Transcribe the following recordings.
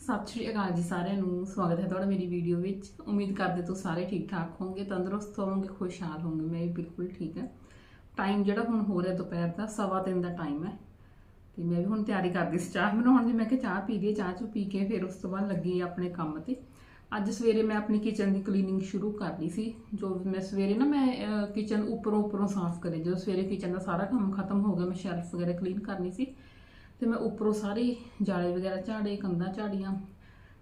ਸਤਿ ਸ਼੍ਰੀ ਅਕਾਲ ਜੀ ਸਾਰਿਆਂ ਨੂੰ, ਸਵਾਗਤ ਹੈ ਤੁਹਾਡਾ ਮੇਰੀ ਵੀਡੀਓ ਵਿੱਚ। ਉਮੀਦ ਕਰਦੇ ਤੁਸੀਂ ਸਾਰੇ ਠੀਕ ਠਾਕ ਹੋਵੋਗੇ, ਤੰਦਰੁਸਤ ਹੋਵੋਗੇ, ਖੁਸ਼ਹਾਲ ਹੋਵੋਗੇ। ਮੈਂ ਵੀ ਬਿਲਕੁਲ ਠੀਕ ਹਾਂ। ਟਾਈਮ ਜਿਹੜਾ ਹੁਣ ਹੋ ਰਿਹਾ ਦੁਪਹਿਰ ਦਾ, ਸਵਾ ਤਿੰਨ ਦਾ ਟਾਈਮ ਹੈ। ਤੇ ਮੈਂ ਵੀ ਹੁਣ ਤਿਆਰੀ ਕਰਦੀ ਸੀ ਚਾਹ ਬਣਾਉਣ ਦੀ। ਮੈਂ ਕਿਹਾ ਚਾਹ ਪੀ ਲਈਏ, ਚਾਹ ਚੂ ਪੀ ਕੇ ਫਿਰ ਉਸ ਤੋਂ ਬਾਅਦ ਲੱਗੀ ਆਪਣੇ ਕੰਮ ਤੇ। ਅੱਜ ਸਵੇਰੇ ਮੈਂ ਆਪਣੀ ਕਿਚਨ ਦੀ ਕਲੀਨਿੰਗ ਸ਼ੁਰੂ ਕਰ ਲਈ ਸੀ। ਜੋ ਮੈਂ ਸਵੇਰੇ ਨਾ ਮੈਂ ਕਿਚਨ ਉੱਪਰੋਂ ਉੱਪਰੋਂ ਸਾਫ਼ ਕਰੇ। ਜਦੋਂ ਸਵੇਰੇ ਕਿਚਨ ਦਾ ਸਾਰਾ ਕੰਮ ਖਤਮ ਹੋ ਗਿਆ, ਮੈਂ ਸ਼ੈਲਫ ਵਗੈਰਾ ਕਲੀਨ ਕਰਨੀ ਸੀ। ਤੇ ਮੈਂ ਉੱਪਰੋਂ ਸਾਰੇ ਜਾਲੇ ਵਗੈਰਾ ਝਾੜੇ, ਕੰਧਾਂ ਝਾੜੀਆਂ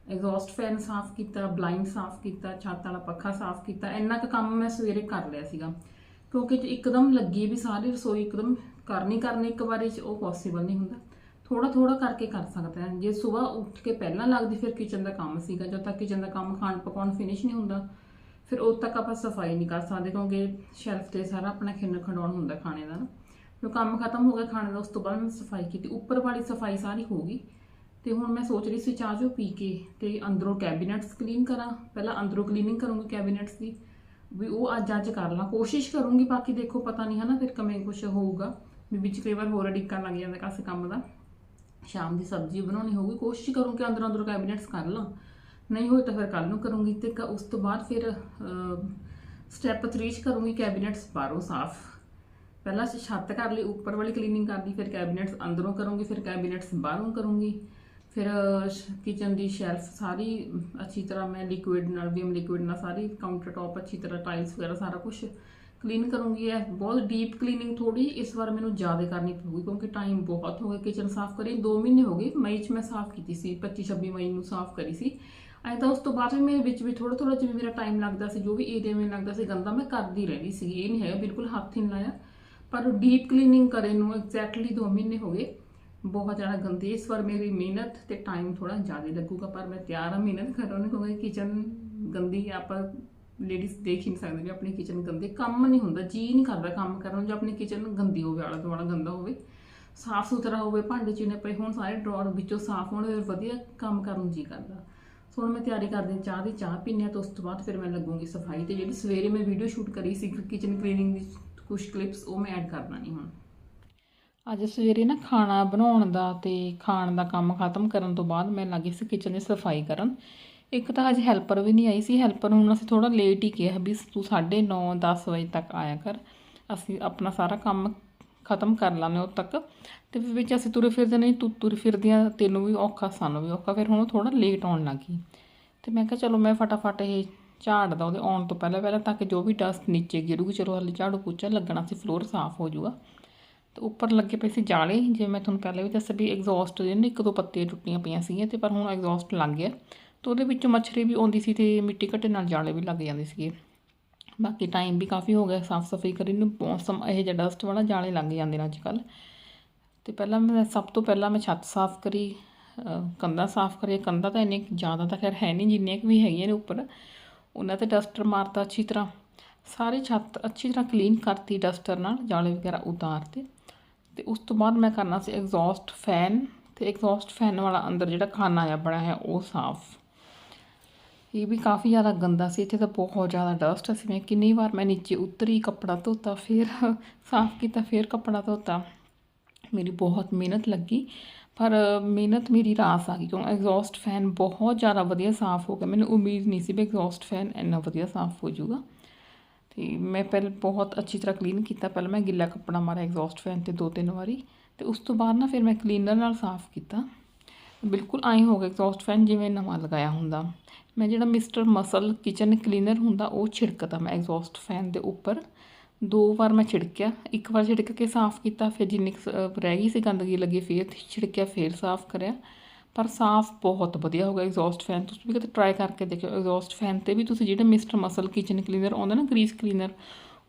ਐਗਜ਼ੌਸਟ ਫੈਨ ਸਾਫ਼ ਕੀਤਾ ਬਲਾਈਂਡ ਸਾਫ਼ ਕੀਤਾ, ਛੱਤ ਵਾਲਾ ਪੱਖਾ ਸਾਫ਼ ਕੀਤਾ, ਇੰਨਾ ਕੁ ਕੰਮ ਮੈਂ ਸਵੇਰੇ ਕਰ ਲਿਆ ਸੀਗਾ। ਕਿਉਂਕਿ ਇੱਕਦਮ ਲੱਗੀ ਵੀ ਸਾਰੀ ਰਸੋਈ ਇੱਕਦਮ ਕਰਨੀ ਕਰਨੀ ਇੱਕ ਵਾਰੀ ਚ ਉਹ ਪੋਸੀਬਲ ਨਹੀਂ ਹੁੰਦਾ। ਥੋੜਾ ਥੋੜਾ ਕਰਕੇ ਕਰ ਸਕਦਾ ਹੈ। ਜੇ ਸਵੇਰ ਉੱਠ ਕੇ ਪਹਿਲਾਂ ਲੱਗਦੀ ਫਿਰ ਕਿਚਨ ਦਾ ਕੰਮ ਸੀਗਾ। ਜਦ ਤੱਕ ਕਿਚਨ ਦਾ ਕੰਮ ਖਾਣ ਪਕਾਉਣ ਫਿਨਿਸ਼ ਨਹੀਂ ਹੁੰਦਾ, ਫਿਰ ਉਦ ਤੱਕ ਆਪਾਂ ਸਫ਼ਾਈ ਨਹੀਂ ਕਰ ਸਕਦੇ ਕਿਉਂਕਿ ਸ਼ੈਲਫ ਤੇ ਸਾਰਾ ਆਪਣਾ ਖਿੰਨ ਖੰਡਾਉਣ ਹੁੰਦਾ ਖਾਣੇ ਦਾ ਨਾ। ਜੋ ਕੰਮ ਖਤਮ ਹੋ ਗਿਆ ਖਾਣੇ ਦਾ, ਉਸ ਤੋਂ ਬਾਅਦ ਮੈਂ ਸਫ਼ਾਈ ਕੀਤੀ। ਉੱਪਰ ਵਾਲੀ ਸਫ਼ਾਈ ਸਾਰੀ ਹੋ ਗਈ। ਤੇ ਹੁਣ ਮੈਂ ਸੋਚ ਰਹੀ ਸੀ ਚਾਹ ਜੋ ਪੀ ਕੇ ਤੇ ਅੰਦਰੋਂ ਕੈਬਿਨਟਸ ਕਲੀਨ ਕਰਾਂ। ਪਹਿਲਾਂ ਅੰਦਰੋਂ ਕਲੀਨਿੰਗ ਕਰੂੰਗੀ ਕੈਬਿਨਟਸ ਦੀ, ਵੀ ਉਹ ਅੱਜ ਅੱਜ ਕਰ ਲਾਂ। ਕੋਸ਼ਿਸ਼ ਕਰੂੰਗੀ, ਬਾਕੀ ਦੇਖੋ ਪਤਾ ਨਹੀਂ ਹਨਾ, ਫਿਰ ਕਮੇ ਕੁਝ ਹੋਊਗਾ। ਵੀ ਵਿੱਚ ਕਈ ਵਾਰ ਹੋਰ ਅੜਿੱਕਾ ਲੱਗ ਜਾਂਦਾ ਕਾਸੇ ਕੰਮ ਦਾ। ਸ਼ਾਮ ਦੀ ਸਬਜ਼ੀ ਬਣਾਉਣੀ ਹੋਊਗੀ, ਕੋਸ਼ਿਸ਼ ਕਰੂੰ ਕਿ ਅੰਦਰੋਂ ਅੰਦਰੋਂ ਕੈਬਿਨਟਸ ਕਰ ਲਾਂ। ਨਹੀਂ ਹੋਏ ਤਾਂ ਫਿਰ ਕੱਲ ਨੂੰ ਕਰੂੰਗੀ ਤੇ ਕ- ਉਸ ਤੋਂ ਬਾਅਦ ਫਿਰ ਸਟੈਪ 3 ਚ ਕਰੂੰਗੀ ਕੈਬਿਨਟਸ ਬਾਹਰੋਂ ਸਾਫ਼। ਪਹਿਲਾਂ ਅਸੀਂ ਛੱਤ ਕਰ ਲਈ, ਉੱਪਰ ਵਾਲੀ ਕਲੀਨਿੰਗ ਕਰਦੀ ਫਿਰ ਕੈਬਨਿਟਸ ਅੰਦਰੋਂ ਕਰੂੰਗੀ, ਫਿਰ ਕੈਬਨਿਟਸ ਬਾਹਰੋਂ ਕਰੂੰਗੀ। ਫਿਰ ਕਿਚਨ ਦੀ ਸ਼ੈਲਫ ਸਾਰੀ ਅੱਛੀ ਤਰ੍ਹਾਂ ਮੈਂ ਲਿਕੁਇਡ ਨਾਲ ਵੀਮ ਲਿਕੁਇਡ ਨਾਲ ਸਾਰੀ ਕਾਊਂਟਰ ਟਾਪ ਅੱਛੀ ਤਰ੍ਹਾਂ ਟਾਈਲਸ ਵਗੈਰਾ ਸਾਰਾ ਕੁਝ ਕਲੀਨ ਕਰੂੰਗੀ। ਇਹ ਬਹੁਤ ਡੀਪ ਕਲੀਨਿੰਗ ਥੋੜੀ ਇਸ ਵਾਰ ਮੈਨੂੰ ਜ਼ਿਆਦਾ ਕਰਨੀ ਪਊਗੀ, ਕਿਉਂਕਿ ਟਾਈਮ ਬਹੁਤ ਹੋ ਗਿਆ ਕਿਚਨ ਸਾਫ਼ ਕਰੀ। 2 ਮਹੀਨੇ ਹੋ ਗਏ, ਮਈ 'ਚ ਮੈਂ ਸਾਫ਼ ਕੀਤੀ ਸੀ 25 26 ਮਈ ਨੂੰ ਸਾਫ਼ ਕਰੀ ਸੀ। ਐਂ ਤਾਂ ਉਸ ਤੋਂ ਬਾਅਦ ਵੀ ਮੇਰੇ ਵਿੱਚ ਵੀ ਥੋੜਾ ਥੋੜਾ ਜਿਵੇਂ ਮੇਰਾ ਟਾਈਮ ਲੱਗਦਾ ਸੀ, ਜੋ ਵੀ ਏਰੀਆ ਮੈਨੂੰ ਲੱਗਦਾ ਸੀ ਗੰਦਾ, ਮੈਂ ਕਰਦੀ ਰਹਿੰਦੀ ਸੀ ਇਹ ਨਹੀਂ ਹੈਗਾ, ਬਿਲਕੁਲ ਹੱਥ ਹੀ ਨਹੀਂ ਲਾਇਆ। ਪਰ ਡੀਪ ਕਲੀਨਿੰਗ ਕਰੇ ਨੂੰ ਐਗਜ਼ੈਕਟਲੀ 2 ਮਹੀਨੇ ਹੋ ਗਏ। ਬਹੁਤ ਜ਼ਿਆਦਾ ਗੰਦੀ ਇਸ ਵਾਰ ਮੇਰੀ ਮਿਹਨਤ ਤੇ ਟਾਈਮ ਥੋੜਾ ਜ਼ਿਆਦਾ ਲੱਗੂਗਾ, ਪਰ ਮੈਂ ਤਿਆਰ ਹਾਂ, ਮਿਹਨਤ ਕਰਨ ਨੂੰ ਕਿਉਂਕਿ ਕਿਚਨ ਗੰਦੀ ਆਪਾਂ ਲੇਡੀਜ਼ ਦੇਖ ਹੀ ਨਹੀਂ ਸਕਦੇ ਵੀ ਆਪਣੀ ਕਿਚਨ ਗੰਦੀ ਕੰਮ ਨਹੀਂ ਹੁੰਦਾ, ਜੀ ਨਹੀਂ ਕਰਦਾ ਕੰਮ ਕਰਨ ਨੂੰ। ਜੇ ਆਪਣੀ ਕਿਚਨ ਗੰਦੀ ਹੋਵੇ, ਆਲਾ ਦੁਆਲਾ ਗੰਦਾ ਹੋਵੇ, ਸਾਫ਼ ਸੁਥਰਾ ਹੋਵੇ, ਭਾਂਡੇ ਚੀਨੇ ਪਏ ਹੋਣ, ਸਾਰੇ ਡਰਾਅਰ ਵਿੱਚੋਂ ਸਾਫ਼ ਹੋਣ, ਫਿਰ ਵਧੀਆ ਕੰਮ ਕਰਨ ਨੂੰ ਜੀ ਕਰਦਾ। ਸੋ ਹੁਣ ਮੈਂ ਤਿਆਰੀ ਕਰਦੀ ਚਾਹ ਦੀ, ਚਾਹ ਪੀਣੇ ਆ ਤੇ ਉਸ ਤੋਂ ਬਾਅਦ ਫਿਰ ਮੈਂ ਲੱਗੂਗੀ ਸਫ਼ਾਈ ਤੇ। ਜਿਹੜੀ ਸਵੇਰੇ ਮੈਂ ਵੀਡੀਓ ਸ਼ੂਟ ਕਰੀ ਸੀ ਕਿਚਨ ਕਲੀਨਿੰਗ ਦੀ ਕੁਝ ਕਲਿੱਪਸ ਉਹ ਮੈਂ ਐਡ ਕਰਨਾ ਨਹੀਂ ਹੁਣ। ਅੱਜ ਸਵੇਰੇ ਨਾ ਖਾਣਾ ਬਣਾਉਣ ਦਾ ਤੇ ਖਾਣ ਦਾ ਕੰਮ ਖਤਮ ਕਰਨ ਤੋਂ ਬਾਅਦ ਮੈਂ ਲੱਗੀ ਸੀ ਕਿਚਨ ਦੀ ਸਫ਼ਾਈ ਕਰਨ। ਇੱਕ ਤਾਂ ਅੱਜ ਹੈਲਪਰ ਵੀ ਨਹੀਂ ਆਈ ਸੀ। ਹੈਲਪਰ ਨੂੰ ਅਸੀਂ ਥੋੜਾ ਲੇਟ ਹੀ ਕਿਹਾ ਵੀ ਤੂੰ 9:30 10 ਵਜੇ ਤੱਕ ਆਇਆ ਕਰ। ਅਸੀਂ ਆਪਣਾ ਸਾਰਾ ਕੰਮ ਖਤਮ ਕਰ ਲਾਂਗੇ ਉਦੋਂ ਤੱਕ। ਤੇ ਵਿੱਚ ਅਸੀਂ ਤੁਰੇ ਫਿਰਦੇ ਨਹੀਂ, ਤੂੰ ਤੁਰ ਫਿਰਦੀਆਂ ਤੈਨੂੰ ਵੀ ਔਖਾ, ਸਾਨੂੰ ਵੀ ਔਖਾ। ਫਿਰ ਹੁਣ ਥੋੜਾ ਲੇਟ ਆਉਣ ਲੱਗੀ ਤੇ ਮੈਂ ਕਿਹਾ ਚਲੋ ਮੈਂ ਫਟਾਫਟ ਇਹ ਝਾੜ ਦਾ ਉਹਦੇ ਆਉਣ ਤੋਂ ਪਹਿਲਾਂ ਪਹਿਲਾਂ ਤਾਂ ਕਿ ਜੋ ਵੀ ਡਸਟ ਨੀਚੇ ਗਿਰੂਗੀ, ਚਲੋ ਹਾਲੇ ਝਾੜੂ ਪੋਚਾ ਲੱਗਣਾ ਸੀ ਫਲੋਰ ਸਾਫ਼ ਹੋ ਜਾਊਗਾ। ਤੇ ਉੱਪਰ ਲੱਗੇ ਪਏ ਸੀ ਜਾਲੇ ਜੇ ਮੈਂ ਤੁਹਾਨੂੰ ਪਹਿਲਾਂ ਵੀ ਦੱਸਿਆ ਵੀ ਐਗਜ਼ੌਸਟ ਦੇ ਨੇ ਇੱਕ ਦੋ ਪੱਤੀਆਂ ਟੁੱਟੀਆਂ ਪਈਆਂ ਸੀਗੀਆਂ ਤੇ ਪਰ ਹੁਣ ਐਗਜ਼ੌਸਟ ਲੱਗ ਗਿਆ। ਤੇ ਉਹਦੇ ਵਿੱਚੋਂ ਮੱਛਰੀ ਵੀ ਆਉਂਦੀ ਸੀ ਤੇ ਮਿੱਟੀ ਘੱਟੇ ਨਾਲ ਜਾਲੇ ਵੀ ਲੱਗ ਜਾਂਦੇ ਸੀਗੇ। ਬਾਕੀ ਟਾਈਮ ਵੀ ਕਾਫੀ ਹੋ ਗਿਆ ਸਾਫ਼ ਸਫ਼ਾਈ ਕਰੀ ਨੂੰ ਮੌਸਮ ਇਹ ਜਿਹਾ ਡਸਟ ਵਾਲਾ ਜਾਲੇ ਲੱਗ ਜਾਂਦੇ ਨੇ ਅੱਜ ਕੱਲ ਤੇ ਪਹਿਲਾਂ ਮੈਂ ਸਭ ਤੋਂ ਪਹਿਲਾਂ ਮੈਂ ਛੱਤ ਸਾਫ਼ ਕਰੀ ਕੰਧਾਂ ਸਾਫ਼ ਕਰੀ ਕੰਧਾਂ ਤਾਂ ਇੰਨੇ ਜ਼ਿਆਦਾ ਤਾਂ ਖੈਰ ਹੈ ਨਹੀਂ ਜਿੰਨੀਆਂ ਕੁ ਵੀ ਹੈਗੀਆਂ ਨੇ ਉੱਪਰ। ਉਹਨਾਂ ਤੇ ਡਸਟਰ ਮਾਰਤਾ ਅੱਛੀ ਤਰ੍ਹਾਂ। ਸਾਰੀ ਛੱਤ ਅੱਛੀ ਤਰ੍ਹਾਂ ਕਲੀਨ ਕਰਤੀ ਡਸਟਰ ਨਾਲ, ਜਾਲੇ ਵਗੈਰਾ ਉਤਾਰਤੇ ਤੇ। ਉਸ ਤੋਂ ਬਾਅਦ ਮੈਂ ਕਰਨਾ ਸੀ ਐਗਜ਼ੌਸਟ ਫੈਨ ਤੇ ਐਗਜ਼ੌਸਟ ਫੈਨ ਵਾਲਾ ਅੰਦਰ ਜਿਹੜਾ ਖਾਨਾ ਆ ਬਣਿਆ ਹੈ, ਉਹ ਸਾਫ਼। ਇਹ ਵੀ ਕਾਫੀ ਜ਼ਿਆਦਾ ਗੰਦਾ ਸੀ, ਇੱਥੇ ਤਾਂ ਬਹੁਤ ਜ਼ਿਆਦਾ ਡਸਟ ਸੀ ਮੈਂ ਕਿੰਨੀ ਵਾਰ ਮੈਂ ਨੀਚੇ ਉਤਰੀ ਕੱਪੜਾ ਧੋਤਾ, ਫਿਰ ਸਾਫ਼ ਕੀਤਾ, ਫਿਰ ਕੱਪੜਾ ਧੋਤਾ। ਮੇਰੀ ਬਹੁਤ ਮਿਹਨਤ ਲੱਗੀ। ਪਰ ਮਿਹਨਤ ਮੇਰੀ ਰਾਸ ਆ ਗਈ ਕਿਉਂ? ਐਗਜ਼ੌਸਟ ਫੈਨ ਬਹੁਤ ਜ਼ਿਆਦਾ ਵਧੀਆ ਸਾਫ਼ ਹੋ ਗਿਆ। ਮੈਨੂੰ ਉਮੀਦ ਨਹੀਂ ਸੀ ਵੀ ਐਗਜ਼ੌਸਟ ਫੈਨ ਇੰਨਾ ਵਧੀਆ ਸਾਫ਼ ਹੋ ਜਾਊਗਾ। ਤੇ ਮੈਂ ਪਹਿਲ ਬਹੁਤ ਅੱਛੀ ਤਰ੍ਹਾਂ ਕਲੀਨ ਕੀਤਾ। ਪਹਿਲਾਂ ਮੈਂ ਗਿੱਲਾ ਕੱਪੜਾ ਮਾਰਿਆ ਐਗਜ਼ੌਸਟ ਫੈਨ ਤੇ ਦੋ ਤਿੰਨ ਵਾਰੀ। ਤੇ ਉਸ ਤੋਂ ਬਾਅਦ ਨਾ ਫਿਰ ਮੈਂ ਕਲੀਨਰ ਨਾਲ ਸਾਫ਼ ਕੀਤਾ। ਬਿਲਕੁਲ ਆਈ ਹੋ ਗਿਆ ਐਗਜ਼ੌਸਟ ਫੈਨ ਜਿਵੇਂ ਨਵਾਂ ਲਗਾਇਆ ਹੁੰਦਾ। ਮੈਂ ਜਿਹੜਾ ਮਿਸਟਰ ਮਸਲ ਕਿਚਨ ਕਲੀਨਰ ਹੁੰਦਾ, ਉਹ ਛਿੜਕਦਾ ਮੈਂ ਐਗਜ਼ੌਸਟ ਫੈਨ ਦੇ ਉੱਪਰ। ਦੋ ਵਾਰ ਮੈਂ ਛਿੜਕਿਆ। ਇੱਕ ਵਾਰ ਛਿੜਕ ਕੇ ਸਾਫ਼ ਕੀਤਾ, ਫਿਰ ਜਿੰਨੀ ਕੁ ਰਹਿ ਗਈ ਸੀ ਗੰਦਗੀ ਲੱਗੀ ਫਿਰ ਛਿੜਕਿਆ, ਫਿਰ ਸਾਫ਼ ਕਰਿਆ। ਪਰ ਸਾਫ਼ ਬਹੁਤ ਵਧੀਆ ਹੋ ਗਿਆ ਐਗਜ਼ੌਸਟ ਫੈਨ ਤੁਸੀਂ ਵੀ ਕਦੇ ਟਰਾਈ ਕਰਕੇ ਦੇਖਿਓ। ਐਗਜ਼ੌਸਟ ਫੈਨ ਤੇ ਵੀ ਤੁਸੀਂ ਜਿਹੜੇ ਮਿਸਟਰ ਮਸਲ ਕਿਚਨ ਕਲੀਨਰ ਆਉਂਦਾ ਨਾ ਗਰੀਸ ਕਲੀਨਰ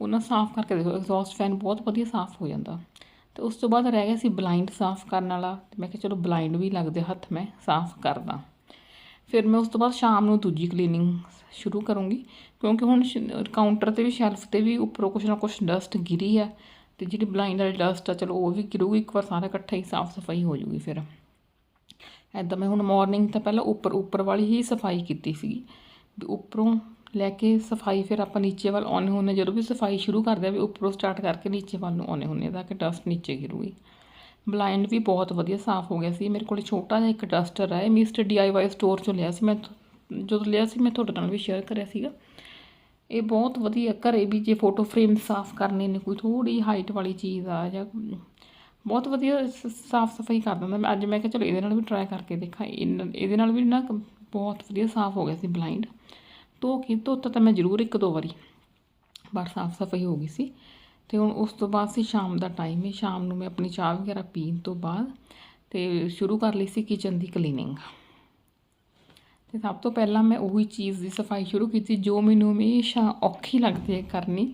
ਉਹਨਾਂ ਸਾਫ਼ ਕਰਕੇ ਦੇਖੋ ਐਗਜ਼ੌਸਟ ਫੈਨ ਬਹੁਤ ਵਧੀਆ ਸਾਫ਼ ਹੋ ਜਾਂਦਾ। ਤੇ ਉਸ ਤੋਂ ਬਾਅਦ ਰਹਿ ਗਿਆ ਸੀ ਬਲਾਈਂਡ ਸਾਫ਼ ਕਰਨ ਵਾਲਾ। ਤੇ ਮੈਂ ਕਿਹਾ ਚਲੋ ਬਲਾਈਂਡ ਵੀ ਲੱਗਦੇ ਹੱਥ ਮੈਂ ਸਾਫ਼ ਕਰਦਾ। ਫਿਰ ਮੈਂ ਉਸ ਤੋਂ ਬਾਅਦ ਸ਼ਾਮ ਨੂੰ ਦੂਜੀ ਕਲੀਨਿੰਗ ਸ਼ੁਰੂ ਕਰੂੰਗੀ, ਕਿਉਂਕਿ ਹੁਣ ਕਾਊਂਟਰ ਤੇ ਵੀ ਸ਼ੈਲਫ ਤੇ ਵੀ ਉੱਪਰੋਂ ਕੁਛ ਨਾ ਕੁਛ ਡਸਟ ਗਿਰੀ ਆ ਤੇ ਜਿਹੜੀ ਬਲਾਈਂਡ ਵਾਲੀ ਡਸਟ ਆ, ਚਲੋ ਉਹ ਵੀ ਗਿਰੂਗੀ, ਇੱਕ ਵਾਰ ਸਾਰਾ ਇਕੱਠਾ ਹੀ ਸਾਫ਼ ਸਫ਼ਾਈ ਹੋ ਜੂਗੀ ਫਿਰ। ਐਦਾਂ ਮੈਂ ਹੁਣ ਮਾਰਨਿੰਗ ਤਾਂ ਪਹਿਲਾਂ ਉੱਪਰ ਉੱਪਰ ਵਾਲੀ ਹੀ ਸਫ਼ਾਈ ਕੀਤੀ ਸੀਗੀ, ਵੀ ਉੱਪਰੋਂ ਲੈ ਕੇ ਸਫ਼ਾਈ ਫਿਰ ਆਪਾਂ ਨੀਚੇ ਵੱਲ ਆਉਣੇ ਹੁੰਦੇ ਜਦੋਂ ਵੀ ਸਫ਼ਾਈ ਸ਼ੁਰੂ ਕਰਦੇ ਆ, ਵੀ ਉੱਪਰੋਂ ਸਟਾਰਟ ਕਰਕੇ ਨੀਚੇ ਵੱਲ ਨੂੰ ਆਉਣੇ ਹੁੰਦੇ ਤਾਂ ਕਿ ਡਸਟ ਨੀਚੇ ਗਿਰੂਗੀ। ਬਲਾਈਂਡ ਵੀ ਬਹੁਤ ਵਧੀਆ ਸਾਫ਼ ਹੋ ਗਿਆ ਸੀ। ਮੇਰੇ ਕੋਲ ਛੋਟਾ ਜਿਹਾ ਇੱਕ ਡਸਟਰ ਹੈ ਮਿਸਟਰ ਡੀਆਈਵਾਈ ਸਟੋਰ ਚੋਂ ਲਿਆ ਸੀ। ਮੈਂ ਜਦੋਂ ਲਿਆ ਸੀ, ਮੈਂ ਤੁਹਾਡੇ ਨਾਲ ਵੀ ਸ਼ੇਅਰ ਕਰਿਆ ਸੀਗਾ। ਇਹ ਬਹੁਤ ਵਧੀਆ ਘਰੇ ਵੀ ਜੇ ਫੋਟੋ ਫਰੇਮ ਸਾਫ਼ ਕਰਨੇ ਨੇ, ਕੋਈ ਥੋੜੀ ਹਾਈਟ ਵਾਲੀ ਚੀਜ਼ ਆ ਜਾਂ ਬਹੁਤ ਵਧੀਆ ਸ- ਸਾਫ਼ ਸਫ਼ਾਈ ਕਰ ਦਿੰਦਾ। ਮੈਂ ਅੱਜ ਮੈਂ ਕਿਹਾ, ਚਲੋ ਇਹਦੇ ਨਾਲ ਵੀ ਟਰਾਈ ਕਰਕੇ ਦੇਖਾਂ ਇਨ- ਇਹਦੇ ਨਾਲ ਵੀ ਨਾ ਬਹੁਤ ਵਧੀਆ ਸਾਫ਼ ਹੋ ਗਿਆ ਸੀ ਬਲਾਈਂਡ ਧੋ ਕੇ, ਧੋਤਾ ਤਾਂ ਮੈਂ ਜ਼ਰੂਰ ਇੱਕ ਦੋ ਵਾਰੀ, ਪਰ ਸਾਫ਼ ਸਫ਼ਾਈ ਹੋ ਗਈ ਸੀ। ਤੇ ਹੁਣ ਉਸ ਤੋਂ ਬਾਅਦ ਸੀ ਸ਼ਾਮ ਦਾ ਟਾਈਮ ਹੈ ਸ਼ਾਮ ਨੂੰ ਮੈਂ ਆਪਣੀ ਚਾਹ ਵਗੈਰਾ ਪੀਣ ਤੋਂ ਬਾਅਦ ਤੇ ਸ਼ੁਰੂ ਕਰ ਲਈ ਸੀ ਕਿਚਨ ਦੀ ਕਲੀਨਿੰਗ ਤੇ ਸਭ ਤੋਂ ਪਹਿਲਾਂ ਮੈਂ ਉਹੀ ਚੀਜ਼ ਦੀ ਸਫ਼ਾਈ ਸ਼ੁਰੂ ਕੀਤੀ ਜੋ ਮੈਨੂੰ ਹਮੇਸ਼ਾ ਔਖੀ ਲੱਗਦੀ ਹੈ ਕਰਨੀ।